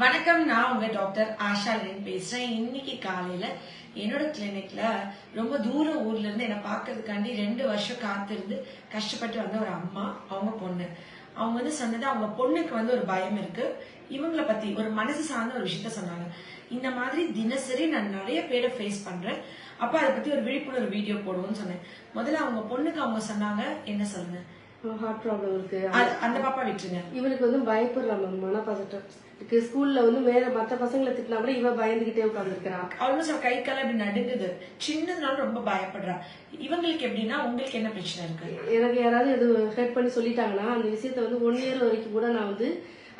வணக்கம் நான் உங்க டாக்டர் ஆஷாலின் பேசுறேன். இன்னைக்கு காலையில என்னோட கிளினிக்ல ரொம்ப தூர ஊர்ல இருந்து என்னை பார்க்கறதுக்காண்டி ரெண்டு வருஷம் காத்திருந்து கஷ்டப்பட்டு வந்த ஒரு அம்மா அவங்க பொண்ணு. அவங்க வந்து சொன்னது அவங்க பொண்ணுக்கு வந்து ஒரு பயம் இருக்கு. இவங்கள பத்தி ஒரு மனசு சார்ந்த ஒரு விஷயத்த சொன்னாங்க. இந்த மாதிரி தினசரி நான் நிறைய பேரை ஃபேஸ் பண்றேன். அப்ப அதை பத்தி ஒரு விழிப்புணர்வு வீடியோ போடுவோம்னு சொன்னேன். முதல்ல அவங்க பொண்ணுக்கு அவங்க சொன்னாங்க என்ன சொல்லுங்க? ஹார்ட் ப்ராப்ளம் இருக்கு. அந்த பாப்பா விட்டுருங்க. இவளுக்கு வந்து பயப்படுறான் மேம் மனப்பதட்டம். இருக்கு ஸ்கூல்ல வந்து வேற மற்ற பசங்களை திட்டினா கூட இவ பயந்துகிட்டே உட்காந்துருக்கிறான் ஆல்மோஸ்ட் அவ கை கால இப்படி நடுங்குது. சின்னதுனால ரொம்ப பயப்படுறா இவங்களுக்கு எப்படின்னா உங்களுக்கு என்ன பிரச்சனை இருக்கு? எனக்கு யாராவது இது ஹெல்ப் பண்ணி சொல்லிட்டாங்கன்னா அந்த விஷயத்த வந்து ஒன் இயர் வரைக்கும் கூட நான் வந்து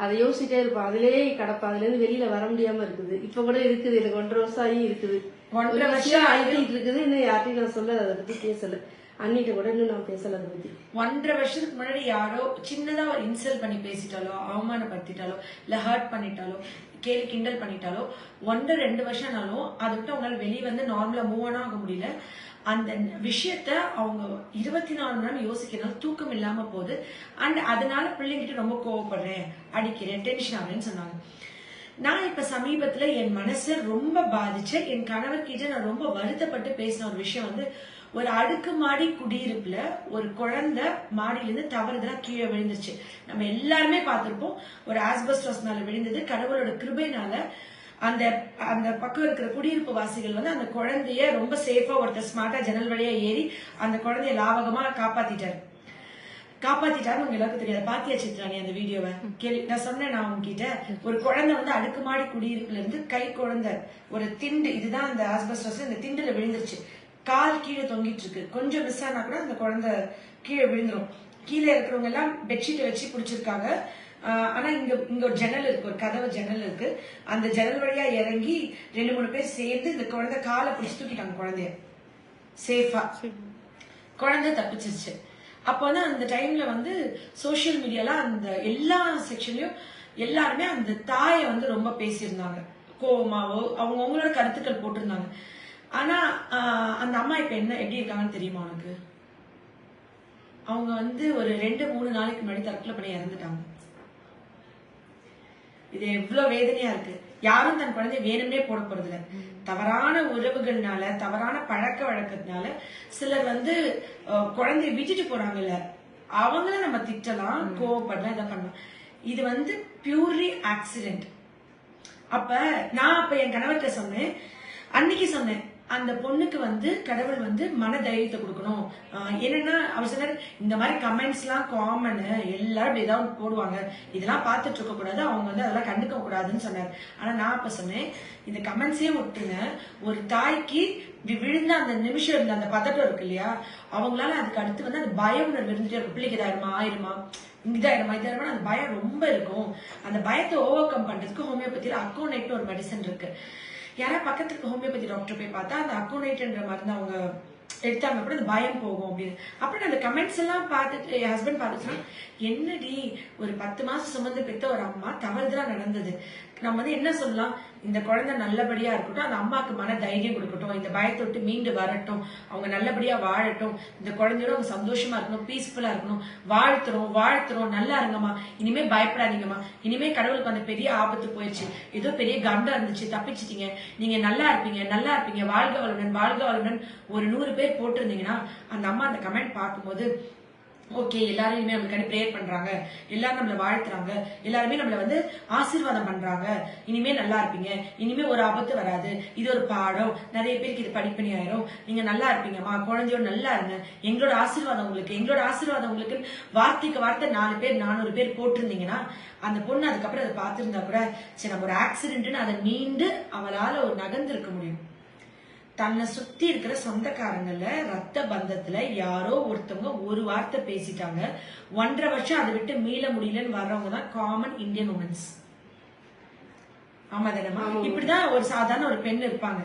அதை யோசிச்சிட்டே இருப்பேன் அதுலயே கிடப்பேன் அதுல இருந்து வெளியில வர முடியாம இருக்குது. இப்ப கூட இருக்குது. எனக்கு ஒன்றரை வருஷம் ஆகி இருக்குது. ஒன்றரை வருஷம் ஆகிட்டு இருக்குது. இன்னும் யார்ட்டையும் நான் சொல்ல அதை பத்தி பேசல. அண்ணிட்ட கூட இன்னும் நான் பேசல அதை பத்தி. ஒன்றரை வருஷத்துக்கு முன்னாடி யாரோ சின்னதா ஒரு இன்சல்ட் பண்ணி பேசிட்டாலோ அவமானப்படுத்திட்டாலோ இல்ல ஹர்ட் பண்ணிட்டாலோ கேலி கிண்டல் பண்ணிட்டாலோ ஒன்றரை ரெண்டு வருஷம்னாலும் அதை விட்டு அவங்களால வெளியே வந்து நார்மலா மூவ் ஆக முடியல. அந்த விஷயத்த அவங்க இருபத்தி நாலு மணி நேரம் யோசிக்கிறனால தூக்கம் இல்லாம போகுது. அண்ட் அதனால பிள்ளைங்கிட்ட ரொம்ப கோவப்படுறேன் அடிக்கிறேன் டென்ஷன் ஆகுறேன்னு சொன்னாங்க. நான் இப்ப சமீபத்துல என் மனசை ரொம்ப பாதிச்ச என் கணவர்கிட்ட நான் ரொம்ப வருத்தப்பட்டு பேசின ஒரு விஷயம் வந்து ஒரு அடுக்குமாடி குடியிருப்புல ஒரு குழந்தை மாடியிலிருந்து தவறுதலா கீழே விழுந்துச்சு நம்ம எல்லாருமே பார்த்திருப்போம் ஒரு ஆஸ்பஸ்டாஸ் விழுந்தது கடவுளோட கிருபைனால அந்த அந்த பக்கம் இருக்கிற குடியிருப்பு வாசிகள் வந்து அந்த குழந்தைய ரொம்ப சேஃபா ஒருத்தர் ஸ்மார்ட்டா ஜன்னல் வழியா ஏறி அந்த குழந்தைய லாவகமா காப்பாத்திட்டாரு. காப்பாத்திட்டாரு உங்க எல்லாருக்கும் தெரியாது. பாத்தியா சித்ராணி அந்த வீடியோவை? கேள்வி நான் சொன்னேன் நான் உங்ககிட்ட ஒரு குழந்தை வந்து அடுக்குமாடி குடியிருப்புல இருந்து கை குழந்தை ஒரு திண்டு இதுதான் அந்த ஆஸ்பஸ்டஸ் இந்த திண்டுல விழுந்துருச்சு. கால் கீழே தொங்கிட்டு இருக்கு கொஞ்சம் மிஸ் ஆனா கூட அந்த குழந்தை கீழே விழுந்துரும். கீழே இருக்கிறவங்க எல்லாம் பெட்ஷீட் வச்சு பிடிச்சிருக்காங்க. ஆனா இங்க இங்க ஒரு ஜன்னல் இருக்கு ஒரு கதவு ஜன்னல் இருக்கு. அந்த ஜன்னல் வழியா இறங்கி ரெண்டு மூணு பேர் சேர்ந்து இந்த குழந்தை காலை பிடிச்சு தூக்கிட்டாங்க குழந்தைய. சேஃபா குழந்தை தப்பிச்சிருச்சு. அப்போ வந்து அந்த டைம்ல வந்து சோஷியல் மீடியால அந்த எல்லா செக்ஷன்லயும் எல்லாருமே அந்த தாயை வந்து ரொம்ப பேசியிருந்தாங்க. கோவமாவோ அவங்க அவங்களோட கருத்துக்கள் போட்டிருந்தாங்க. ஆனா அந்த அம்மா இப்ப என்ன எப்படி இருக்காங்கன்னு தெரியுமா உனக்கு? அவங்க வந்து ஒரு ரெண்டு மூணு நாளைக்கு முன்னாடி தற்கொலை பண்ணி இறந்துட்டாங்க. இது எவ்வளவு வேதனையா இருக்கு. யாரும் தன் குழந்தை வேணும்னே போட போறது இல்ல தவறான உறவுகள்னால தவறான பழக்க வழக்கத்தினால சிலர் வந்து குழந்தைய விட்டுட்டு போறாங்கல்ல. அவங்கள நம்ம திட்டலாம் கோவப்படலாம் இதை பண்ணலாம். இது வந்து பியூர்லி ஆக்சிடென்ட் அப்ப நான் அப்ப என் கணவர்கிட்ட சொன்னேன் அன்னைக்கு சொன்னேன் அந்த பொண்ணுக்கு வந்து கடவுள் வந்து மன தைரியத்தை கொடுக்கணும். என்னன்னா அவர் சொன்னார் இந்த மாதிரி கமெண்ட்ஸ்லாம் காமனு எல்லாரும் ஏதாவது போடுவாங்க. இதெல்லாம் பார்த்துட்டு இருக்க கூடாது அவங்க வந்து அதெல்லாம் கண்டுக்க கூடாதுன்னு சொன்னார். ஆனா நான் அப்ப சொன்னேன் இந்த கமெண்ட்ஸே விட்டுங்க ஒரு தாய்க்கு இப்படி விழுந்த அந்த நிமிஷம் இருந்த அந்த பதட்டம் இருக்கு இல்லையா அவங்களால அதுக்கு அடுத்து வந்து அந்த பயம் உணர்வு இருந்துட்டே இருக்கும். பிள்ளைக்கு இதாயிருமா ஆயிருமா இதாயிருமா இதாயிருமா அந்த பயம் ரொம்ப இருக்கும். அந்த பயத்தை ஓவர் கம் பண்றதுக்கு ஹோமியோபதியில அக்கோனைட்னு ஒரு மெடிசன் இருக்கு. யாராவது பக்கத்துக்கு ஹோமியோபதி டாக்டர் போய் பார்த்தா அந்த அக்கோனைட்ன்ற மருந்து அவங்க எடுத்தாங்க. கூட அந்த பயம் போகும் அப்படின்னு. அப்புறம் அந்த கமெண்ட்ஸ் எல்லாம் பார்த்துட்டு என் ஹஸ்பண்ட் பார்த்துச்சுன்னா என்னடி ஒரு பத்து மாசம் சுமந்து பெற்ற ஒரு அம்மா தவறுதலா நடந்தது. நம்ம வந்து என்ன சொல்லலாம்? இந்த குழந்தை நல்லபடியா இருக்கட்டும் அந்த அம்மாவுக்கு மன தைரியம் கொடுக்கட்டும் இந்த பயத்தை விட்டு மீண்டு வரட்டும் அவங்க நல்லபடியா வாழட்டும் இந்த குழந்தையோட அவங்க சந்தோஷமா இருக்கணும் பீஸ்ஃபுல்லா இருக்கணும் வாழ்த்துறோம் வாழ்த்துறோம் நல்லா இருங்கம்மா இனிமே பயப்படாதீங்கம்மா இனிமே கடவுளுக்கு அந்த பெரிய ஆபத்து போயிடுச்சு ஏதோ பெரிய கண்டம் இருந்துச்சு தப்பிச்சிட்டீங்க நீங்க நல்லா இருப்பீங்க நல்லா இருப்பீங்க வாழ்க வளமுடன் வாழ்க வளமுடன் ஒரு நூறு பேர் போட்டிருந்தீங்கன்னா அந்த அம்மா அந்த கமெண்ட் பார்க்கும்போது ஓகே எல்லாரையுமே இனிமே நம்மளுக்காண்டி ப்ரேயர் பண்றாங்க. எல்லாரும் நம்மள வாழ்த்துறாங்க. எல்லாருமே நம்மள வந்து ஆசீர்வாதம் பண்றாங்க. இனிமே நல்லா இருப்பீங்க. இனிமே ஒரு ஆபத்து வராது. இது ஒரு பாடம். நிறைய பேருக்கு இது படிப்பணி ஆயிரும். நீங்க நல்லா இருப்பீங்கம்மா. குழந்தையோட நல்லா இருங்க. எங்களோட ஆசீர்வாதம் உங்களுக்கு. எங்களோட ஆசீர்வாதம் உங்களுக்கு. வார்த்தைக்கு வார்த்தை நாலு பேர் நானூறு பேர் போட்டிருந்தீங்கன்னா அந்த பொண்ணு அதுக்கப்புறம் அதை பார்த்திருந்தா கூட சரி நம்ம ஒரு ஆக்சிடென்ட்னு அதை மீண்டு அவளால ஒரு நகர்ந்திருக்க முடியும். தன்னை சுத்தி இருக்கிற சொந்தக்காரங்கள்ல ரத்த பந்தத்துல யாரோ ஒருத்தவங்க ஒரு வார்த்தை பேசிட்டாங்க. ஒன்றரை வருஷம் அதை விட்டு மீள முடியலன்னு வர்றவங்க தான் காமன் இந்தியன் உமன்ஸ் ஆமா. தானேம்மா இப்படிதான் ஒரு சாதாரண ஒரு பெண் இருப்பாங்க.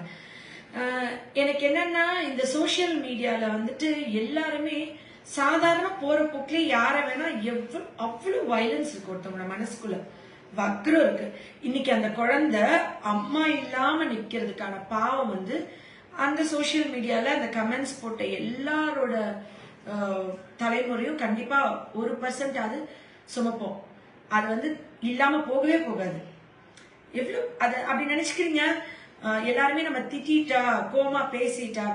எனக்கு என்னன்னா இந்த சோஷியல் மீடியால வந்துட்டு எல்லாருமே சாதாரண போற போக்கிலே யார வேணா எவ்வளவு அவ்வளவு வயலன்ஸ் இருக்கு ஒருத்தவங்களோட மனசுக்குள்ள. வக்ரம் இருக்கு. இன்னைக்கு அந்த குழந்தை அம்மா இல்லாம நிக்கிறதுக்கான பாவம் வந்து அந்த சோஷியல் மீடியாவில் அந்த கமெண்ட்ஸ் போட்ட எல்லாரோட தலைமுறையும் கண்டிப்பாக ஒரு பர்சன்ட் அது சுமப்போம். அது வந்து இல்லாமல் போகவே போகாது. எவ்வளோ அதை அப்படி நினச்சிக்கிறீங்க? எல்லாருமே நம்ம திட்டா கோமா பேசிட்டா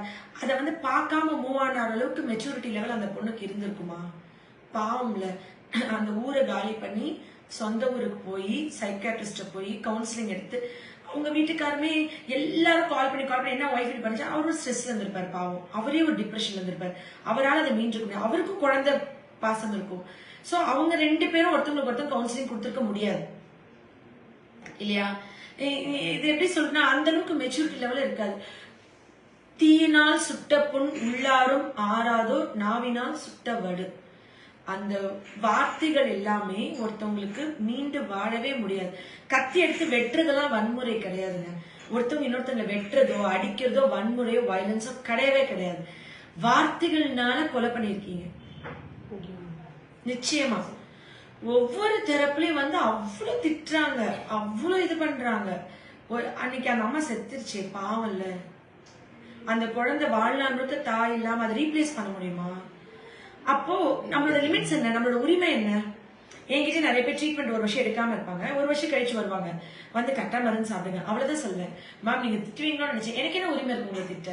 அதை வந்து பார்க்காம மூவ் ஆன அளவுக்கு மெச்சூரிட்டி லெவல் அந்த பொண்ணுக்கு இருந்திருக்குமா? பாவம்ல. அந்த ஊரை காலி பண்ணி சொந்த ஊருக்கு போய் சைக்காட்ரிஸ்ட போய் கவுன்சிலிங் எடுத்து அவங்க வீட்டுக்காருமே எல்லாரும் கால் பண்ணி கால் பண்ணி என்ன ஒய்ஃப் இப்படி பண்ணிச்சா அவரும் ஸ்ட்ரெஸ்ல இருந்திருப்பார் பாவம். அவரே ஒரு டிப்ரெஷன்ல இருந்திருப்பார். அவரால் அதை மீண்டிருக்க முடியாது. அவருக்கும் குழந்தை பாசம் இருக்கும். சோ அவங்க ரெண்டு பேரும் ஒருத்தவங்களுக்கு ஒருத்தர் கவுன்சிலிங் கொடுத்துருக்க முடியாது. இல்லையா? இது எப்படி சொல்றேன்னா அந்த அளவுக்கு மெச்சூரிட்டி லெவல் இருக்காது. தீயினால் சுட்ட புண் உள்ளாரும் ஆறாதோ நாவினால் சுட்ட வடு. அந்த வார்த்தைகள் எல்லாமே ஒருத்தவங்களுக்கு மீண்டு வாழவே முடியாது. கத்தி எடுத்து வெட்டுறதெல்லாம் வன்முறை கிடையாதுங்க. ஒருத்தவங்க இன்னொருத்தவங்க வெட்டுறதோ அடிக்கிறதோ வன்முறையோ வயலன்ஸோ கிடையவே கிடையாது. வார்த்தைகள்னால கொலை பண்ணியிருக்கீங்க. நிச்சயமா. ஒவ்வொரு தரப்புலயும் வந்து அவ்வளவு திட்டுறாங்க அவ்வளவு இது பண்றாங்க. ஒரு- அன்னைக்கு அந்த அம்மா செத்துருச்சே பாவம்ல அந்த குழந்தை வாழ்நாள் முழுக்க தாய் இல்லாம அதை ரீப்ளேஸ் பண்ண முடியுமா? அப்போ நம்மளோட லிமிட்ஸ் என்ன? நம்மளோட உரிமை என்ன? என்கிட்ட நிறைய பேர் ட்ரீட்மெண்ட் ஒரு வருஷம் எடுக்காம இருப்பாங்க. ஒரு வருஷம் கழிச்சு வருவாங்க. வந்து கட்டா மருந்து சாப்பிடுங்க. அவ்வளவுதான் சொல்லுவேன். மேம் நீங்க திட்டுவீங்களோன்னு நினைச்சேன். எனக்கு என்ன உரிமை இருக்கு உங்களை திட்ட?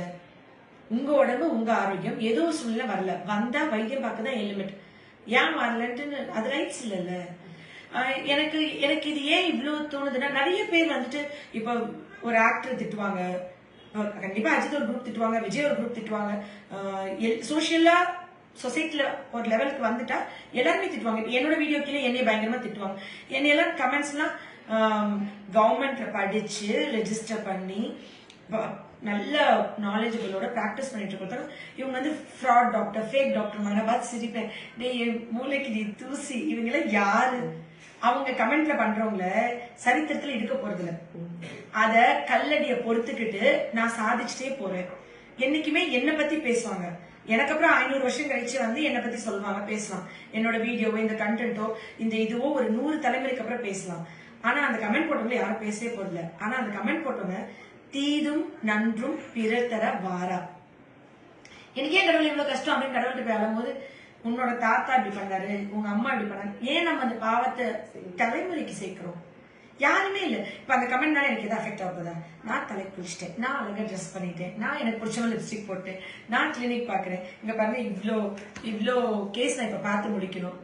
உங்க உடம்பு உங்க ஆரோக்கியம் ஏதோ சூழ்நிலை வரல. வந்தா வைத்தியம் பார்க்க தான் லிமிட் ஏன் வரலன்ட்டு அது ரைட்ஸ் இல்லைல்ல. எனக்கு எனக்கு இது ஏன் இவ்வளவு தோணுதுன்னா நிறைய பேர் வந்துட்டு இப்போ ஒரு ஆக்டர் திட்டுவாங்க. கண்டிப்பா அஜித் ஒரு குரூப் திட்டுவாங்க விஜய் ஒரு குரூப் திட்டுவாங்க. சோசியலா சொசைட்டில ஒரு லெவலுக்கு வந்துட்டா எல்லாருமே திட்டுவாங்க. என்னோட வீடியோ கீழே என்னைய பயங்கரமா திட்டுவாங்க. என்னை எல்லாம் கமெண்ட்ஸ்லாம் கவர்மெண்ட்ல படிச்சு ரெஜிஸ்டர் பண்ணி நல்ல நாலேஜபிளோட ப்ராக்டிஸ் பண்ணிட்டு இருக்கிறதால இவங்க வந்து ஃப்ராட் டாக்டர் ஃபேக் டாக்டர் மகனை பார்த்து சிரிப்பேன் டே என் மூளைக்கு நீ தூசி இவங்க எல்லாம் யாரு? அவங்க கமெண்ட்ல பண்றவங்கள சரித்திரத்துல இருக்க போறது இல்ல அத கல்லடிய பொறுத்துக்கிட்டு நான் சாதிச்சுட்டே போறேன். என்னைக்குமே என்னை பத்தி பேசுவாங்க. எனக்கு அப்புறம் ஐநூறு வருஷம் கழிச்சு வந்து என்னை பத்தி சொல்லுவாங்க பேசலாம். என்னோட வீடியோவோ இந்த கண்டென்ட்டோ இந்த இதுவோ ஒரு நூறு தலைமுறைக்கு அப்புறம் பேசலாம். ஆனா அந்த கமெண்ட் போட்டவங்க யாரும் பேசவே போறதில்ல ஆனா அந்த கமெண்ட் போட்டவங்க தீதும் நன்றும் பிறர் தர வாரா. எனக்கு கடவுள் இவ்வளவு கஷ்டம் அப்படின்னு கடவுள்கிட்ட போய் அழும்போது உன்னோட தாத்தா இப்படி பண்ணாரு உங்க அம்மா இப்படி பண்ணாரு ஏன் நம்ம அந்த பாவத்தை தலைமுறைக்கு சேர்க்கிறோம்? யாருமே இல்ல. இப்ப அந்த கமெண்ட்னால எனக்கு எதாவது அஃபெக்ட் ஆகுதா? நான் தலை குளிச்சிட்டேன். நான் அழகா ட்ரெஸ் பண்ணிட்டேன். நான் எனக்கு பிடிச்சவங்க லிப்ஸ்டிக் போட்டேன். நான் கிளினிக் பாக்குறேன் இங்க பாருங்க இவ்ளோ இவ்ளோ கேஸ் நான் இப்ப பார்த்து முடிக்கணும்.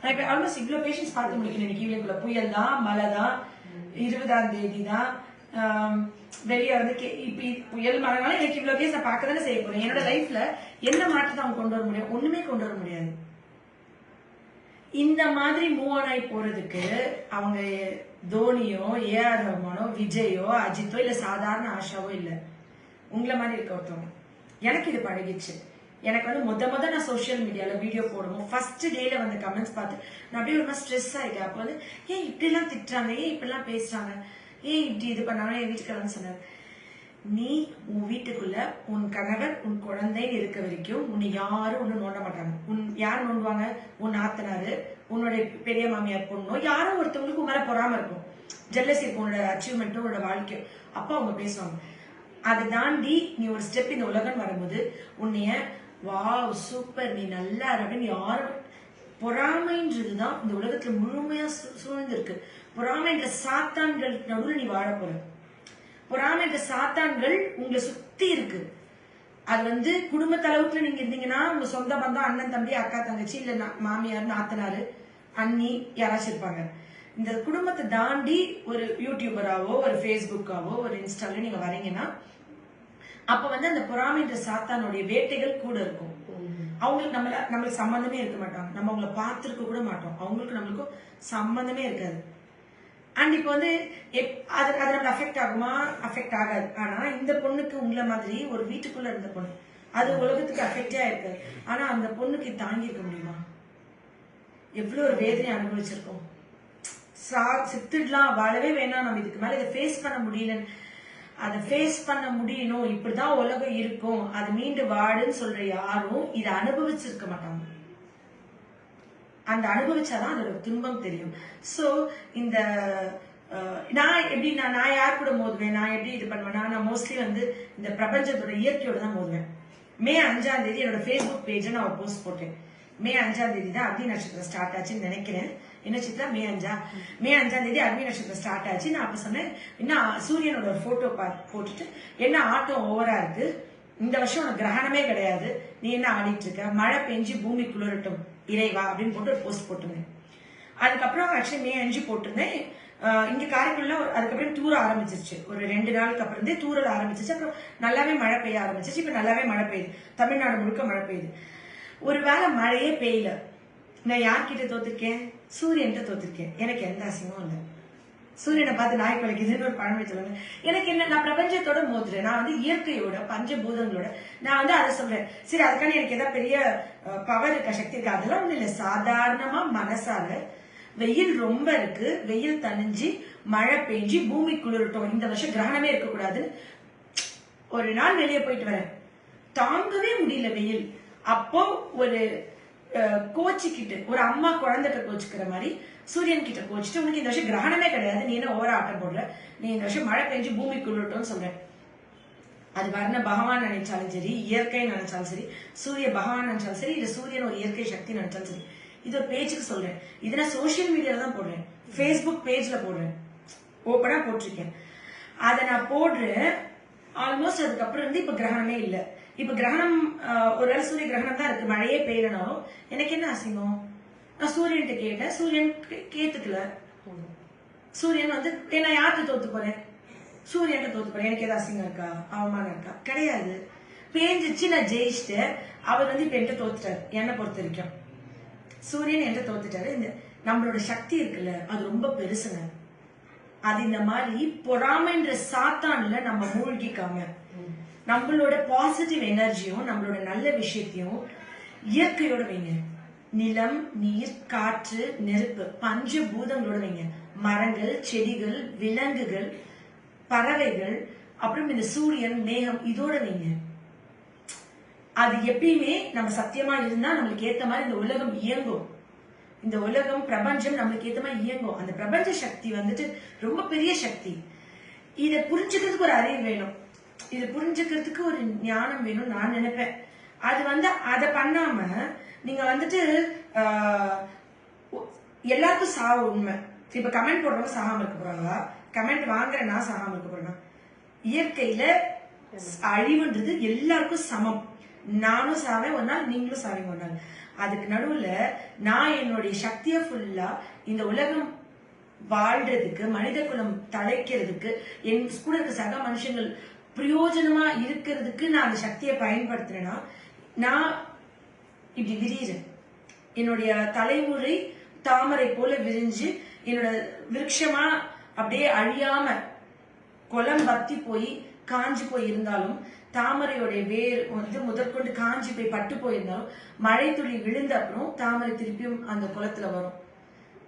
நான் இப்ப ஆல்மோஸ்ட் இவ்ளோ பேஷன்ஸ் பார்த்து முடிக்கணும் இன்னைக்கு ஈவினிங்குள்ள புயல் தான் மழை தான் இருபதாம் தேதி தான் வெளிய வந்து கே- இப்ப புயல் மழைனால எனக்கு இவ்ளோ கேஸ் நான் பார்க்க தானே செய்ய போறேன். என்னோட லைஃப்ல என்ன மாற்றத்தை அவங்க கொண்டு வர முடியும்? ஒண்ணுமே கொண்டு வர முடியாது. இந்த மாதிரி மூவ் ஆன் ஆகி போறதுக்கு அவங்க தோனியோ ஏஆர் ரஹ்மானோ விஜயோ அஜித்தோ இல்லை சாதாரண ஆஷாவோ இல்லை. உங்களை மாதிரி இருக்க ஒருத்தவங்க. எனக்கு இது பழகிச்சு எனக்கு வந்து முத முத நான் சோஷியல் மீடியாவில் வீடியோ போடுவோம் ஃபர்ஸ்ட் டேல வந்த கமெண்ட்ஸ் பார்த்து நான் அப்படியே ஒரு மாதிரி ஸ்ட்ரெஸ் ஆகிட்டேன் அப்போ வந்து ஏன் இப்படிலாம் திட்டுறாங்க. ஏன் இப்படிலாம் பேசுறாங்க. ஏன் இப்படி இது பண்ணாங்க. என் வீட்டுக்காரன்னு சொன்னார். நீ உன் வீட்டுக்குள்ள உன் கணவர் உன் குழந்தைன்னு இருக்க வரைக்கும் உன்னை யாரும் ஒண்ணு நோண்ட மாட்டாங்க. உன் யார் நோண்டுவாங்க? உன் நாத்தனாரு உன்னுடைய பெரிய மாமியார் பொண்ணோ யாரோ ஒருத்தவங்களுக்கு உன் மேல பொறாம இருக்கும். ஜெல்லசி இருக்கும் உன்னோட அச்சீவ்மெண்ட்டும் உன்னோட வாழ்க்கையும் அப்பா அவங்க பேசுவாங்க. அதை தாண்டி நீ ஒரு ஸ்டெப் இந்த உலகம் வரும்போது உன்னைய வாவ் சூப்பர் நீ நல்லா அப்படின்னு யாரும் பொறாமைன்றதுதான் இந்த உலகத்துல முழுமையா சூ- சூழ்ந்து பொறாமைன்ற சாத்தான்கள் நடுவில் நீ வாழ போற. பொறாமைன்ற சாத்தான்கள் உங்களை சுத்தி இருக்கு. அது வந்து குடும்ப அளவுக்குல நீங்க இருந்தீங்கன்னா உங்க சொந்த பந்தம் அண்ணன் தம்பி அக்கா தங்கச்சி இல்ல மாமியார் நாத்தனாரு அண்ணி யாராச்சும் இருப்பாங்க. இந்த குடும்பத்தை தாண்டி ஒரு யூடியூபராவோ ஒரு ஃபேஸ்புக்காவோ ஒரு இன்ஸ்டாலோ நீங்க வரீங்கன்னா அப்ப வந்து அந்த பொறாமைன்ற சாத்தானுடைய வேட்டைகள் கூட இருக்கும். அவங்களுக்கு நம்மள நம்மளுக்கு சம்பந்தமே இருக்க மாட்டாங்க. நம்ம அவங்கள பார்த்துருக்க கூட மாட்டோம். அவங்களுக்கு நம்மளுக்கும் சம்பந்தமே இருக்காது. அண்ட் இப்போ வந்து எப்- அது அது அஃபெக்ட் ஆகுமா? அஃபெக்ட் ஆகாது. ஆனா இந்த பொண்ணுக்கு உங்களை மாதிரி ஒரு வீட்டுக்குள்ள இருந்த பொண்ணு அது உலகத்துக்கு அஃபெக்டே ஆயிருக்கு ஆனா அந்த பொண்ணுக்கு தாங்கியிருக்க முடியுமா? எவ்வளோ ஒரு வேதனை அனுபவிச்சிருக்கோம். சா- செத்துடலாம் வாழவே வேணாம். நம்ம இதுக்கு மேலே இதை ஃபேஸ் பண்ண முடியலன்னு அதை ஃபேஸ் பண்ண முடியணும். இப்படிதான் உலகம் இருக்கும். அது மீண்டு வாடுன்னு சொல்ற யாரும் இதை அனுபவிச்சிருக்க மாட்டாங்க. அந்த அனுபவிச்சாதான் அதோட துன்பம் தெரியும். ஸோ இந்த நான் எப்படி நான் நான் யார் கூட மோதுவேன்? நான் எப்படி இது பண்ணுவேன்னா நான் மோஸ்ட்லி வந்து இந்த பிரபஞ்சத்தோட இயற்கையோட தான் மோதுவேன். மே அஞ்சாம் தேதி என்னோட ஃபேஸ்புக் பேஜை நான் போஸ்ட் போட்டேன். மே அஞ்சாம் தேதி தான் அக்னி நட்சத்திரம் ஸ்டார்ட் ஆச்சுன்னு நினைக்கிறேன். என்ன சித்ரா மே அஞ்சா. மே அஞ்சாம் தேதி அக்னி நட்சத்திரம் ஸ்டார்ட் ஆச்சு. நான் அப்ப சொன்னேன் என்ன சூரியனோட ஒரு பார்த்து போட்டுட்டு என்ன ஆட்டம் ஓவரா இருக்கு? இந்த வருஷம் உனக்கு கிரகணமே கிடையாது. நீ என்ன ஆடிட்டு இருக்க? மழை பெஞ்சு பூமி குளிரட்டும் இறைவா அப்படின்னு போட்டு ஒரு போஸ்ட் போட்டிருந்தேன். அதுக்கப்புறம் ஆக்சுவலி மே அஞ்சு போட்டிருந்தேன். இங்க காரைக்குடில அதுக்கப்புறம் தூர ஆரம்பிச்சிருச்சு. ஒரு ரெண்டு நாளுக்கு அப்புறம் இருந்தே தூரல் ஆரம்பிச்சிருச்சு. அப்புறம் நல்லாவே மழை பெய்ய ஆரம்பிச்சிருச்சு. இப்ப நல்லாவே மழை பெய்யுது. தமிழ்நாடு முழுக்க மழை பெய்யுது. ஒருவேளை மழையே பெய்யல. நான் யார்கிட்ட தோத்திருக்கேன்? சூரியன்கிட்ட தோத்திருக்கேன். எனக்கு எந்த அசிங்கமும் இல்லை. சூரியனை பார்த்து நாய் குலைக்குதுன்னு ஒரு பழமொழி சொல்லுவாங்க எனக்கு என்ன நான் பிரபஞ்சத்தோட மோதுறேன் நான் வந்து இயற்கையோட பஞ்சபூதங்களோட நான் வந்து அதை சொல்றேன். சரி அதுக்கான எனக்கு ஏதாவது பெரிய பவர் இருக்க சக்தி இருக்கு? அதெல்லாம் ஒண்ணு இல்லை. சாதாரணமா மனசால வெயில் ரொம்ப இருக்கு. வெயில் தணிஞ்சு மழை பெஞ்சு பூமி குளிரட்டும். இந்த வருஷம் கிரகணமே இருக்கக்கூடாது ஒரு நாள் வெளியே போயிட்டு வரேன். தாங்கவே முடியல வெயில். அப்போ ஒரு கோச்சிக்கிட்டு ஒரு அம்மா குழந்தைகிட்ட கோச்சிக்கிற மாதிரி சூரியன் கிட்ட போச்சுட்டு உனக்கு இந்த வருஷம் கிரகணமே கிடையாது. நீ என்ன ஓர ஆட்டம் போடுற நீ இந்த வருஷம் மழை பெஞ்சு பூமி குளிரட்டும்னு சொல்றேன். அது வர்ண பகவான் நினைச்சாலும் சரி இயற்கை நினைச்சாலும் சரி சூரிய பகவான் நினைச்சாலும் சரி இல்ல சூரியன் ஒரு இயற்கை சக்தி நினைச்சாலும் சரி. இது ஒரு பேஜுக்கு சொல்றேன். இதை நான் சோஷியல் மீடியால தான் போடுறேன். ஃபேஸ்புக் பேஜ்ல போடுறேன். ஓப்பனா போட்டிருக்கேன். அதை நான் போடுறேன் ஆல்மோஸ்ட் அதுக்கப்புறம் வந்து இப்ப கிரகணமே இல்லை. இப்ப கிரகணம் ஒரு சூரிய கிரகணம் தான் இருக்கு. மழையே பெய்யலனாலும் எனக்கு என்ன அசிங்கம்? நான் சூரியன்கிட்ட கேட்டேன். சூரியன் கே- கேட்டுக்கல சூரியன் வந்து நான் யார்கிட்ட தோத்து போறேன்? சூரியன்கிட்ட தோத்து போறேன். எனக்கு ஏதாவது அசிங்கம் இருக்கா? அவமானம் இருக்கா? கிடையாது. பேஞ்சிச்சு நான் ஜெயிச்சுட்டு அவர் வந்து இப்ப என்கிட்ட தோத்துட்டாரு. என்னை பொறுத்த வரைக்கும். சூரியன் என்கிட்ட தோத்துட்டாரு. இந்த நம்மளோட சக்தி இருக்குல்ல அது ரொம்ப பெருசுங்க. அது இந்த மாதிரி பொறாமைன்ற சாத்தான்ல நம்ம மூழ்கிக்காம நம்மளோட பாசிட்டிவ் எனர்ஜியும் நம்மளோட நல்ல விஷயத்தையும் இயற்கையோட வைங்க. நிலம் நீர் காற்று நெருப்பு பஞ்ச பூதங்களோட வைங்க. மரங்கள் செடிகள் விலங்குகள் பறவைகள் அப்புறம் இந்த சூரியன் மேகம் இதோட வைங்க. அது எப்பயுமே நம்ம சத்தியமா இருந்தா நம்மளுக்கு ஏத்த மாதிரி இந்த உலகம் இயங்கும். இந்த உலகம் பிரபஞ்சம் நம்மளுக்கு ஏத்த மாதிரி இயங்கும். அந்த பிரபஞ்ச சக்தி வந்துட்டு ரொம்ப பெரிய சக்தி. இதை புரிஞ்சுக்கிறதுக்கு ஒரு அறிவு வேணும். இதை புரிஞ்சுக்கிறதுக்கு ஒரு ஞானம் வேணும் நான் நினைப்பேன். அது வந்து அதை பண்ணாம நீங்க வந்துட்டு எல்லாருக்கும் சா உண்மை. இப்ப கமெண்ட் போடுறவங்க சாகாம இருக்க போறாங்களா? கமெண்ட் வாங்குற நான் சாகாம இருக்க போறேனா இயற்கையில அழிவுன்றது எல்லாருக்கும் சமம். நானும் சாவேன் ஒரு நாள் நீங்களும் சாவீங்க ஒரு நாள். அதுக்கு நடுவுல நான் என்னுடைய சக்தியை ஃபுல்லா இந்த உலகம் வாழ்றதுக்கு மனித குலம் தழைக்கிறதுக்கு என் கூட இருக்க சக மனுஷங்கள் பிரயோஜனமா இருக்கிறதுக்கு நான் அந்த சக்தியை பயன்படுத்துறேன்னா நான் இப்படி விரிகிறேன் என்னுடைய தலைமுறை தாமரை போல விரிஞ்சு என்னோட விருட்சமா அப்படியே அழியாம குளம் பத்தி போய் காஞ்சி போய் இருந்தாலும் தாமரையோடைய வேர் வந்து முதற்கொண்டு காஞ்சி போய் பட்டு போயிருந்தாலும் மழை துளி விழுந்த அப்புறம் தாமரை திருப்பியும் அந்த குளத்துல வரும்.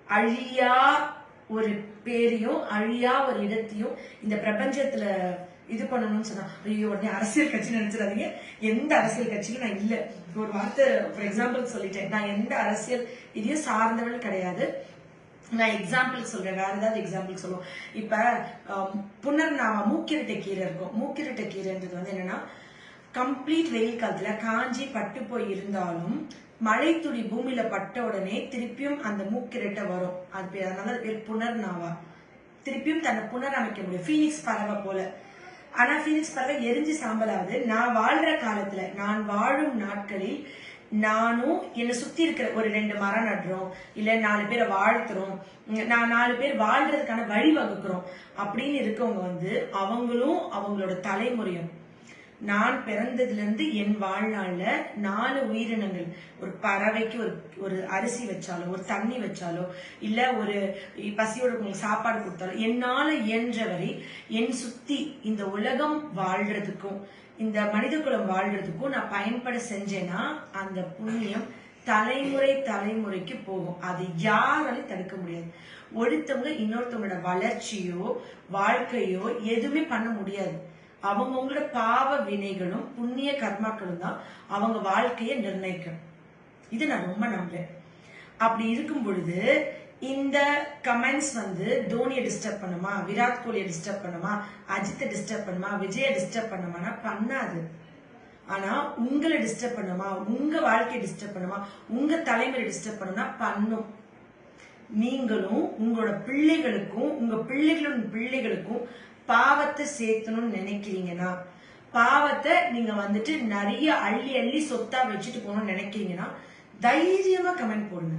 அழியா ஒரு பேரையும் அழியா ஒரு இடத்தையும் இந்த பிரபஞ்சத்துல இது பண்ணணும்னு சொன்னா ஐயோ உடனே அரசியல் கட்சி நினைச்சிடாதீங்க. எந்த அரசியல் கட்சியும் நான் இல்ல. ஒரு வார்த்தை ஃபார் எக்ஸாம்பிள் சொல்லிட்டேன். நான் எந்த அரசியல் இதையும் சார்ந்தவள் கிடையாது. நான் எக்ஸாம்பிள் சொல்றேன். வேற ஏதாவது எக்ஸாம்பிள் சொல்லுவோம். இப்ப ஆம், புனர்நாம மூக்கிரட்டை கீரை இருக்கும். மூக்கிரட்டை கீரைன்றது வந்து என்னன்னா கம்ப்ளீட் வெயில் காலத்துல காஞ்சி பட்டு போய் இருந்தாலும் மழை துளி பூமியில பட்ட உடனே திருப்பியும் அந்த மூக்கிரட்டை வரும். அது பேர் அதனால அது பேர் புனர்நாவா திருப்பியும் தன்னை புனரமைக்க முடியும். ஃபீனிக்ஸ் பறவை போல. ஆனா ஃபீனிக்ஸ் பறவை எரிஞ்சு சாம்பலாவது நான் வாழ்ற காலத்துல நான் வாழும் நாட்களில் நானும் என்னை சுத்தி இருக்கிற ஒரு ரெண்டு மரம் நடுறோம். இல்ல நாலு பேரை வாழ்த்துறோம். நான் நாலு பேர் வாழ்றதுக்கான வழி வகுக்கிறோம் அப்படின்னு இருக்கவங்க வந்து அவங்களும் அவங்களோட தலைமுறையும் நான் பிறந்ததுலேருந்து என் வாழ்நாளில் நாலு உயிரினங்கள். ஒரு பறவைக்கு ஒரு ஒரு அரிசி வச்சாலோ ஒரு தண்ணி வச்சாலோ இல்லை ஒரு பசியோட உங்களுக்கு சாப்பாடு கொடுத்தாலோ என்னால் இயன்றவரை என் சுற்றி இந்த உலகம் வாழ்கிறதுக்கும் இந்த மனித குலம் வாழ்கிறதுக்கும் நான் பயன்பட செஞ்சேன்னா அந்த புண்ணியம் தலைமுறை தலைமுறைக்கு போகும். அது யாராலையும் தடுக்க முடியாது. ஒருத்தவங்க இன்னொருத்தவங்களோட வளர்ச்சியோ வாழ்க்கையோ எதுவுமே பண்ண முடியாது. அவங்கவுங்களோட பாவ வினைகளும் புண்ணிய கர்மாக்களும் தான் அவங்க வாழ்க்கையை நிர்ணயிக்கணும். இது நான் ரொம்ப நம்புறேன். அப்படி இருக்கும் பொழுது இந்த கமெண்ட்ஸ் வந்து தோனியை டிஸ்டர்ப் பண்ணுமா விராட் கோலியை டிஸ்டர்ப் பண்ணுமா அஜித்தை டிஸ்டர்ப் பண்ணுமா விஜயை டிஸ்டர்ப் பண்ணுமானா பண்ணாது. ஆனா உங்களை டிஸ்டர்ப் பண்ணுமா உங்க வாழ்க்கையை டிஸ்டர்ப் பண்ணுமா உங்க தலைமுறை டிஸ்டர்ப் பண்ணுமா பண்ணும். நீங்களும் உங்களோட பிள்ளைகளுக்கும் உங்க பிள்ளைகளோட பிள்ளைகளுக்கும் பாவத்தை சேர்த்தணும்னு நினைக்கிறீங்கன்னா பாவத்தை நீங்க வந்துட்டு நிறைய அள்ளி அள்ளி சொத்தா வச்சுட்டு போகணும்னு நினைக்கிறீங்கன்னா தைரியமா கமெண்ட் போடுங்க.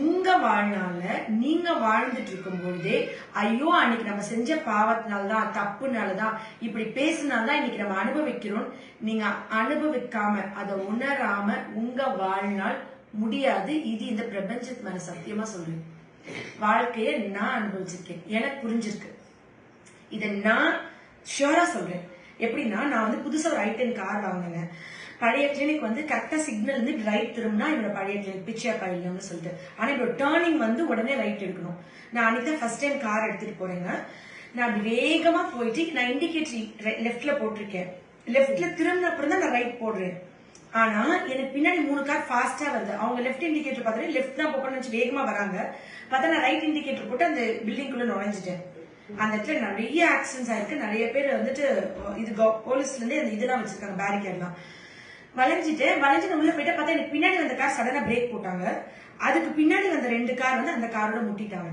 உங்க வாழ்நாள்ல நீங்க வாழ்ந்துட்டு இருக்கும் பொழுதே ஐயோ அன்னைக்கு நம்ம செஞ்ச பாவத்தினால்தான் தப்புனாலதான் இப்படி பேசினால்தான் இன்னைக்கு நம்ம அனுபவிக்கிறோம். நீங்க அனுபவிக்காம அதை உணராம உங்க வாழ்நாள் முடியாது. இது இந்த பிரபஞ்சத்து மேல சத்தியமா சொல்றேன். வாழ்க்கைய நான் அனுபவிச்சிருக்கேன். எனக்கு புரிஞ்சிருக்கு. இதை நான் ஷியோரா சொல்றேன். எப்படின்னா நான் வந்து புதுசா ஒரு ஐட்டன் கார் வாங்கினேன். பழைய கிளினிக் வந்து கரெக்டா சிக்னல் இருந்து ரைட் திரும்பினா என்னோட பழைய கிளினிக் பிச்சியா காயில்னு சொல்லிட்டு. ஆனா இப்ப டேர்னிங் வந்து உடனே ரைட் எடுக்கணும். நான் அன்னைக்கு ஃபர்ஸ்ட் டைம் கார் எடுத்துட்டு போறேங்க. நான் அப்படி வேகமா போயிட்டு நான் இண்டிகேட்டர் லெஃப்ட்ல போட்டிருக்கேன். லெஃப்ட்ல திரும்பின அப்புறம் தான் நான் ரைட் போடுறேன். ஆனா எனக்கு பின்னாடி மூணு கார் ஃபாஸ்டா வருது. அவங்க லெஃப்ட் இண்டிகேட்டர் பார்த்துட்டு லெஃப்ட் தான் போகணும்னு வேகமா வராங்க. பார்த்தா நான் ரைட் இண்டிகேட்டர் போட்டு அந்த பில்டிங்குள்ள நுழைஞ்சிட்டேன். அந்த இடத்துல நிறைய ஆக்சிடென்ட்ஸ் ஆயிருக்கு. நிறைய பேர் வந்துட்டு இது போலீஸ்ல இருந்து அந்த இதெல்லாம் வச்சிருக்காங்க பேரிகேட்லாம் வளைஞ்சிட்டு வளைஞ்சு நம்ம உள்ள போயிட்டு பார்த்தா எனக்கு பின்னாடி வந்த கார் சடனா பிரேக் போட்டாங்க. அதுக்கு பின்னாடி வந்த ரெண்டு கார் வந்து அந்த காரோட முட்டிட்டாங்க.